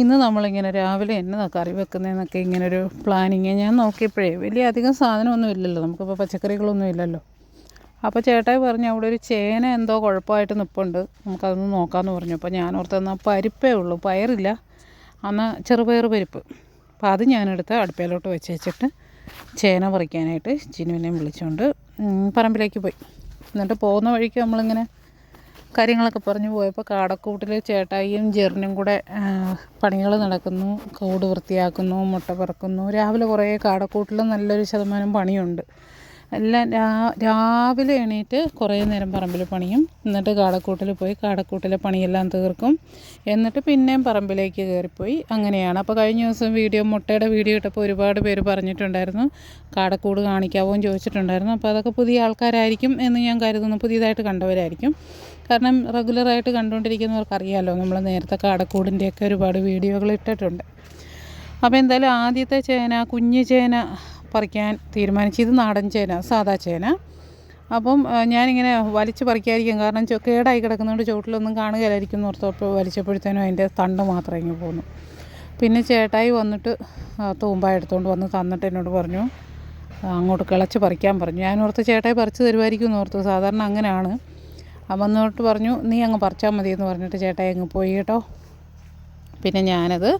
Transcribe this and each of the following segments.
ഇന്ന് നമ്മളിങ്ങനെ രാവിലെ എന്നതാ കറി വെക്കുന്നതെന്നൊക്കെ ഒരു പ്ലാനിങ് ഞാൻ നോക്കിയപ്പോഴേ വലിയ അധികം സാധനമൊന്നും ഇല്ലല്ലോ. നമുക്കിപ്പോൾ പച്ചക്കറികളൊന്നും ഇല്ലല്ലോ. അപ്പോൾ ചേട്ടായി പറഞ്ഞു അവിടെ ഒരു ചേന എന്തോ കുഴപ്പമായിട്ട് നിൽപ്പുണ്ട് നമുക്കതൊന്ന് നോക്കാമെന്ന് പറഞ്ഞു. അപ്പോൾ ഞാൻ ഓർത്ത് എന്നാൽ പരിപ്പേ ഉള്ളൂ. പയറില്ല. എന്നാൽ ചെറുപയർ പരിപ്പ്. അപ്പോൾ അത് ഞാനെടുത്ത് അടുപ്പയിലോട്ട് വെച്ച് വെച്ചിട്ട് ചേന പറിക്കാനായിട്ട് ചിനുവിനെയും വിളിച്ചുകൊണ്ട് പറമ്പിലേക്ക് പോയി. എന്നിട്ട് പോകുന്ന വഴിക്ക് നമ്മളിങ്ങനെ കാര്യങ്ങളൊക്കെ പറഞ്ഞു പോയപ്പോൾ കാടക്കൂട്ടിൽ ചേട്ടായിയും ജെറിനും കൂടെ പണികൾ നടക്കുന്നു കൂട് വൃത്തിയാക്കുന്നു മുട്ട പറക്കുന്നു. രാവിലെ കുറേ കാടക്കൂട്ടിൽ നല്ലൊരു ശതമാനം പണിയുണ്ട്. എല്ലാം രാവിലെ എണീറ്റ് കുറേ നേരം പറമ്പിൽ പണിയും. എന്നിട്ട് കാടക്കൂട്ടിൽ പോയി കാടക്കൂട്ടിലെ പണിയെല്ലാം തീർക്കും. എന്നിട്ട് പിന്നെയും പറമ്പിലേക്ക് കയറിപ്പോയി. അങ്ങനെയാണ്. അപ്പോൾ കഴിഞ്ഞ ദിവസം വീഡിയോ മുട്ടയുടെ വീഡിയോ ഇട്ടപ്പോൾ ഒരുപാട് പേര് പറഞ്ഞിട്ടുണ്ടായിരുന്നു. കാടക്കൂട് കാണിക്കാവോ ചോദിച്ചിട്ടുണ്ടായിരുന്നു. അപ്പോൾ അതൊക്കെ പുതിയ ആൾക്കാരായിരിക്കും എന്ന് ഞാൻ കരുതുന്നു. പുതിയതായിട്ട് കണ്ടവരായിരിക്കും. കാരണം റെഗുലറായിട്ട് കണ്ടുകൊണ്ടിരിക്കുന്നവർക്ക് അറിയാമല്ലോ നമ്മൾ നേരത്തെ കാടക്കൂടിന്റെയൊക്കെ ഒരുപാട് വീഡിയോകൾ ഇട്ടിട്ടുണ്ട്. അപ്പോൾ എന്തായാലും ആദ്യത്തെ ചേന കുഞ്ഞു ചേന പറിക്കാൻ തീരുമാനിച്ചു ഇത് നാടൻ ചേന സാദാ ചേന. അപ്പം ഞാനിങ്ങനെ വലിച്ച് പറിക്കാതിരിക്കും. കാരണം കേടായി കിടക്കുന്നതുകൊണ്ട് ചോട്ടിലൊന്നും കാണുകയില്ലായിരിക്കും എന്ന് ഓർത്തപ്പോൾ വലിച്ചപ്പോഴത്തേനും അതിന്റെ തണ്ട് മാത്രം ഇങ്ങ് പോന്നു. പിന്നെ ചേട്ടായി വന്നിട്ട് തൂമ്പ എടുത്തുകൊണ്ട് വന്ന് തന്നിട്ട് എന്നോട് പറഞ്ഞു അങ്ങോട്ട് കിളച്ച് പറിക്കാൻ പറഞ്ഞു. ഞാൻ ഓർത്ത് ചേട്ടായി പറിച്ച് തരുമായിരിക്കും എന്ന് ഓർത്തു. സാധാരണ അങ്ങനെയാണ്. വന്നിട്ട് പറഞ്ഞു നീ അങ്ങ് പറിച്ചാൽ മതി എന്ന് പറഞ്ഞിട്ട് ചേട്ടായി അങ്ങ് പോയി കേട്ടോ. പിന്നെ ഞാനത്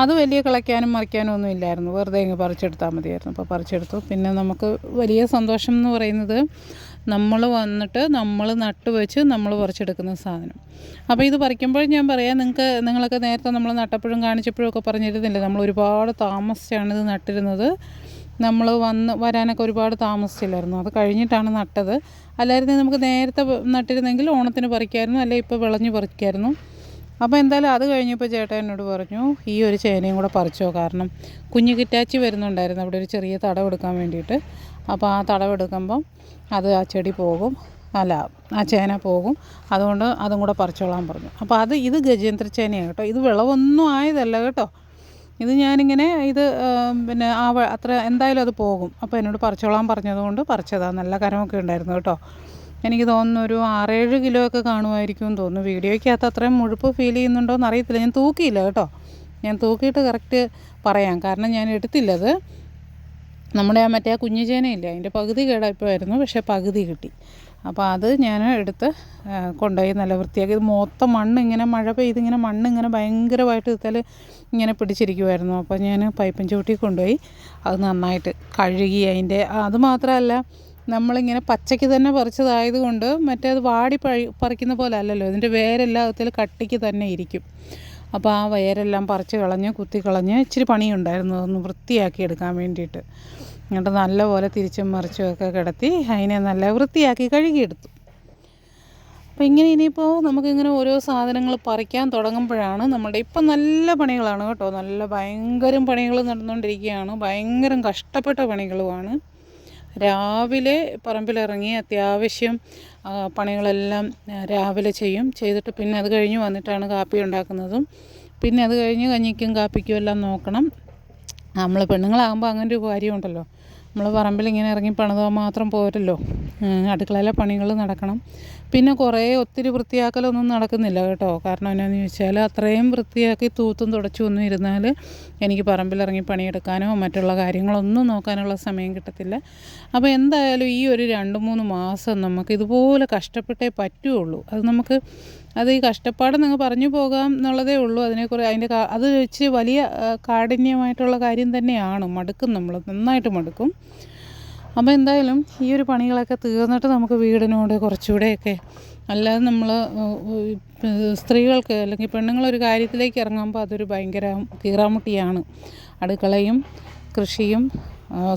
അത് വലിയ കിളയ്ക്കാനും മറിക്കാനും ഒന്നും ഇല്ലായിരുന്നു. വെറുതെ അങ്ങ് പറിച്ചെടുത്താൽ മതിയായിരുന്നു. അപ്പോൾ പറിച്ചെടുത്തു. പിന്നെ നമുക്ക് വലിയ സന്തോഷം എന്ന് പറയുന്നത് നമ്മൾ വന്നിട്ട് നമ്മൾ നട്ട് വെച്ച് നമ്മൾ പറിച്ചെടുക്കുന്ന സാധനം. അപ്പോൾ ഇത് പറിക്കുമ്പോൾ ഞാൻ പറയാം നിങ്ങൾക്ക് നിങ്ങളൊക്കെ നേരത്തെ നമ്മൾ നട്ടപ്പോഴും കാണിച്ചപ്പോഴും ഒക്കെ പറഞ്ഞിരുന്നില്ലേ? നമ്മൾ ഒരുപാട് താമസിച്ചാണ് ഇത് നട്ടിരുന്നത്. നമ്മൾ വന്ന് വരാനൊക്കെ ഒരുപാട് താമസിച്ചില്ലായിരുന്നു. അത് കഴിഞ്ഞിട്ടാണ് നട്ടത്. അല്ലായിരുന്നെങ്കിൽ നമുക്ക് നേരത്തെ നട്ടിരുന്നെങ്കിൽ ഓണത്തിന് പറിക്കായിരുന്നു. അല്ലെ ഇപ്പോൾ വിളഞ്ഞ് പറിക്കായിരുന്നു. അപ്പോൾ എന്തായാലും അത് കഴിഞ്ഞപ്പോൾ ചേട്ടൻ എന്നോട് പറഞ്ഞു ഈ ഒരു ചേനയും കൂടെ പറിച്ചോ കാരണം കുഞ്ഞു കിറ്റാച്ചി വരുന്നുണ്ടായിരുന്നു അവിടെ ഒരു ചെറിയ തടം എടുക്കാൻ വേണ്ടിയിട്ട്. അപ്പോൾ ആ തടം എടുക്കുമ്പം അത് ആ ചെടി പോകും അല്ല ആ ചേന പോകും. അതുകൊണ്ട് അതും കൂടെ പറിച്ചോളാൻ പറഞ്ഞു. അപ്പോൾ അത് ഇത് ഗജേന്ദ്ര ചേനയാണ് കേട്ടോ. ഇത് വിളവൊന്നും ആയതല്ല കേട്ടോ. ഇത് ഞാനിങ്ങനെ ഇത് പിന്നെ ആ അത്ര എന്തായാലും അത് പോകും. അപ്പോൾ എന്നോട് പറിച്ചോളാൻ പറഞ്ഞതുകൊണ്ട് പറിച്ചതാണ് നല്ല കരമൊക്കെ ഉണ്ടായിരുന്നു കേട്ടോ. എനിക്ക് തോന്നുന്നു ഒരു ആറേഴ് കിലോ ഒക്കെ കാണുമായിരിക്കും എന്ന് തോന്നുന്നു. വീഡിയോയ്ക്കകത്ത് അത്രയും മുഴുപ്പ് ഫീൽ ചെയ്യുന്നുണ്ടോ എന്ന് അറിയത്തില്ല. ഞാൻ തൂക്കിയില്ല കേട്ടോ. ഞാൻ തൂക്കിയിട്ട് കറക്റ്റ് പറയാം. കാരണം ഞാൻ എടുത്തില്ലത്. നമ്മുടെ ആ മറ്റേ ആ കുഞ്ഞു ചേനയില്ലേ അതിന്റെ പകുതി കേടായിപ്പോയിരുന്നു പക്ഷേ പകുതി കിട്ടി. അപ്പോൾ അത് ഞാൻ എടുത്ത് കൊണ്ടുപോയി നല്ല വൃത്തിയാക്കി. ഇത് മൊത്തം മണ്ണ് ഇങ്ങനെ മഴ പെയ്ത് ഇങ്ങനെ മണ്ണ് ഇങ്ങനെ ഭയങ്കരമായിട്ട് ഇത്തൽ ഇങ്ങനെ പിടിച്ചിരിക്കുമായിരുന്നു അപ്പോൾ ഞാൻ പൈപ്പും ചൂട്ടി കൊണ്ടുപോയി. അത് നന്നായിട്ട് കഴുകി അതിന്റെ അത് മാത്രമല്ല നമ്മളിങ്ങനെ പച്ചയ്ക്ക് തന്നെ പറിച്ചതായതുകൊണ്ട് മറ്റേത് വാടി പഴി പറിക്കുന്ന പോലെ അല്ലല്ലോ. ഇതിന്റെ വേരെല്ലാം അതിൽ കട്ടിക്ക് തന്നെ ഇരിക്കും. അപ്പോൾ ആ വയരെല്ലാം പറിച്ച് കളഞ്ഞ് കുത്തി കളഞ്ഞ് ഇച്ചിരി പണിയുണ്ടായിരുന്നു. അതൊന്ന് വൃത്തിയാക്കി എടുക്കാൻ വേണ്ടിയിട്ട്. എന്നിട്ട് നല്ലപോലെ തിരിച്ചും മറിച്ചും ഒക്കെ കിടത്തി അതിനെ നല്ല വൃത്തിയാക്കി കഴുകിയെടുത്തു അപ്പോൾ ഇങ്ങനെ ഇനിയിപ്പോൾ നമുക്കിങ്ങനെ ഓരോ സാധനങ്ങൾ പറിക്കാൻ തുടങ്ങുമ്പോഴാണ് നമ്മുടെ ഇപ്പം നല്ല പണികളാണ് കേട്ടോ. നല്ല ഭയങ്കരം പണികൾ നടന്നുകൊണ്ടിരിക്കുകയാണ്. ഭയങ്കരം കഷ്ടപ്പെട്ട പണികളുമാണ്. രാവിലെ പറമ്പിലിറങ്ങി അത്യാവശ്യം പണികളെല്ലാം രാവിലെ ചെയ്യും. ചെയ്തിട്ട് പിന്നെ അത് കഴിഞ്ഞ് വന്നിട്ടാണ് കാപ്പി ഉണ്ടാക്കുന്നതും. പിന്നെ അത് കഴിഞ്ഞ് കഞ്ഞിക്കും കാപ്പിക്കും എല്ലാം നോക്കണം. നമ്മൾ പെണ്ണുങ്ങളാകുമ്പോൾ അങ്ങനെ ഒരു കാര്യമുണ്ടല്ലോ. നമ്മൾ പറമ്പിൽ ഇങ്ങനെ ഇറങ്ങി പണിതാൽ മാത്രം പോരല്ലോ. അടുക്കളയിലെ പണികൾ നടക്കണം. പിന്നെ കുറേ ഒത്തിരി വൃത്തിയാക്കലൊന്നും നടക്കുന്നില്ല കേട്ടോ. കാരണം എന്നാന്ന് ചോദിച്ചാൽ അത്രയും വൃത്തിയാക്കി തൂത്തും തുടച്ചും ഒന്നും ഇരുന്നാൽ എനിക്ക് പറമ്പിലിറങ്ങി പണിയെടുക്കാനോ മറ്റുള്ള കാര്യങ്ങളൊന്നും നോക്കാനുള്ള സമയം കിട്ടത്തില്ല. അപ്പോൾ എന്തായാലും ഈ ഒരു രണ്ട് മൂന്ന് മാസം നമുക്ക് ഇതുപോലെ കഷ്ടപ്പെട്ടേ പറ്റുള്ളൂ. അത് നമുക്ക് അത് ഈ കഷ്ടപ്പാട് നിങ്ങൾ പറഞ്ഞു പോകാം എന്നുള്ളതേ ഉള്ളൂ. അതിനെക്കുറിച്ച് അതിന്റെ അത് വെച്ച് വലിയ കാഠിന്യമായിട്ടുള്ള കാര്യം തന്നെയാണ്. മടുക്കും നമ്മൾ നന്നായിട്ട് മടുക്കും. അപ്പോൾ എന്തായാലും ഈ ഒരു പണികളൊക്കെ തീർന്നിട്ട് നമുക്ക് വീടിനോട് കുറച്ചുകൂടെയൊക്കെ അല്ലാതെ നമ്മൾ സ്ത്രീകൾക്ക് അല്ലെങ്കിൽ പെണ്ണുങ്ങളൊരു കാര്യത്തിലേക്ക് ഇറങ്ങുമ്പോൾ അതൊരു ഭയങ്കര കീറാമുട്ടിയാണ്. അടുക്കളയും കൃഷിയും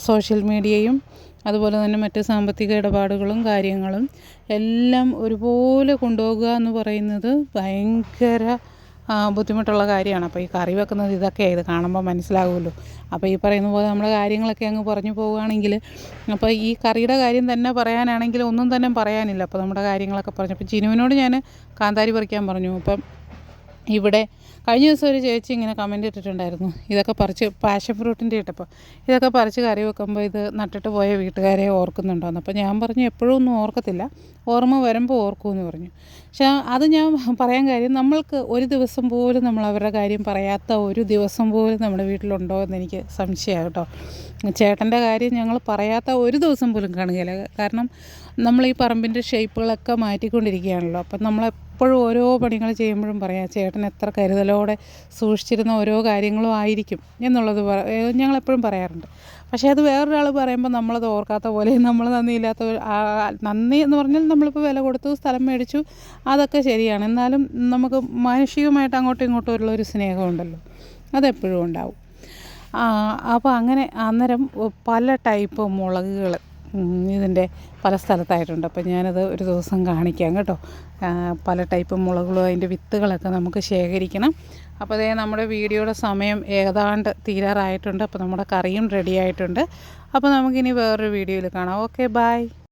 സോഷ്യൽ മീഡിയയും അതുപോലെ തന്നെ മറ്റ് സാമ്പത്തിക ഇടപാടുകളും കാര്യങ്ങളും എല്ലാം ഒരുപോലെ കൊണ്ടുപോകുക എന്ന് പറയുന്നത് ഭയങ്കര ബുദ്ധിമുട്ടുള്ള കാര്യമാണ്. അപ്പോൾ ഈ കറി വെക്കുന്നത് ഇതൊക്കെയാണ് ഇത് കാണുമ്പോൾ മനസ്സിലാകുമല്ലോ അപ്പോൾ ഈ പറയുന്ന പോലെ നമ്മുടെ കാര്യങ്ങളൊക്കെ അങ്ങ് പറഞ്ഞു പോവുകയാണെങ്കിൽ അപ്പോൾ ഈ കറിയുടെ കാര്യം തന്നെ പറയാനാണെങ്കിൽ ഒന്നും തന്നെ പറയാനില്ല. അപ്പോൾ നമ്മുടെ കാര്യങ്ങളൊക്കെ പറഞ്ഞു. അപ്പോൾ ജിനുവിനോട് ഞാൻ കാന്താരി പറിക്കാൻ പറഞ്ഞു. അപ്പം ഇവിടെ കഴിഞ്ഞ ദിവസം ഒരു ചേച്ചി ഇങ്ങനെ കമന്റ് ഇട്ടിട്ടുണ്ടായിരുന്നു. ഇതൊക്കെ പറിച്ച് പാഷൻ ഫ്രൂട്ടിന്റെ ഇട്ടപ്പോൾ ഇതൊക്കെ പറിച്ച് കറി വെക്കുമ്പോൾ ഇത് നട്ടിട്ട് പോയ വീട്ടുകാരെ ഓർക്കുന്നുണ്ടോയെന്ന് അപ്പോൾ ഞാൻ പറഞ്ഞു എപ്പോഴും ഒന്നും ഓർക്കത്തില്ല. ഓർമ്മ വരുമ്പോൾ ഓർക്കുമെന്ന് പറഞ്ഞു. പക്ഷേ അത് ഞാൻ പറയാൻ കാര്യം നമ്മൾക്ക് ഒരു ദിവസം പോലും നമ്മൾ അവരുടെ കാര്യം പറയാത്ത ഒരു ദിവസം പോലും നമ്മുടെ വീട്ടിലുണ്ടോ എന്ന് എനിക്ക് സംശയമാണ് കേട്ടോ. ചേട്ടന്റെ കാര്യം ഞങ്ങൾ പറയാത്ത ഒരു ദിവസം പോലും കാണുകയില്ല. കാരണം നമ്മൾ ഈ പറമ്പിന്റെ ഷേപ്പുകളൊക്കെ മാറ്റിക്കൊണ്ടിരിക്കുകയാണല്ലോ. അപ്പം നമ്മളെപ്പോഴും ഓരോ പണികൾ ചെയ്യുമ്പോഴും പറയാം ചേട്ടൻ എത്ര കരുതലോടെ സൂക്ഷിച്ചിരുന്ന ഓരോ കാര്യങ്ങളും ആയിരിക്കും എന്നുള്ളത് ഞങ്ങളെപ്പോഴും പറയാറുണ്ട്. പക്ഷേ അത് വേറൊരാൾ പറയുമ്പോൾ നമ്മളത് ഓർക്കാത്ത പോലെ നമ്മൾ നന്ദിയില്ലാത്ത നന്ദി എന്ന് പറഞ്ഞാൽ നമ്മളിപ്പോൾ വില കൊടുത്തു സ്ഥലം മേടിച്ചു അതൊക്കെ ശരിയാണ്. എന്നാലും നമുക്ക് മാനുഷികമായിട്ട് അങ്ങോട്ടും ഇങ്ങോട്ടും ഉള്ള ഒരു സ്നേഹമുണ്ടല്ലോ. അതെപ്പോഴും ഉണ്ടാവും. അപ്പോൾ അങ്ങനെ അന്നേരം പല ടൈപ്പ് മുളകുകൾ ഇതിന്റെ പല സ്ഥലത്തായിട്ടുണ്ട്. അപ്പം ഞാനത് ഒരു ദിവസം കാണിക്കാം കേട്ടോ. പല ടൈപ്പ് മുളകുകളും അതിന്റെ വിത്തുകളൊക്കെ നമുക്ക് ശേഖരിക്കണം. അപ്പോൾ അതേ നമ്മുടെ വീഡിയോയുടെ സമയം ഏതാണ്ട് തീരാറായിട്ടുണ്ട്. അപ്പോൾ നമ്മുടെ കറിയും റെഡി ആയിട്ടുണ്ട്. അപ്പോൾ നമുക്കിനി വേറൊരു വീഡിയോയിൽ കാണാം. Okay bye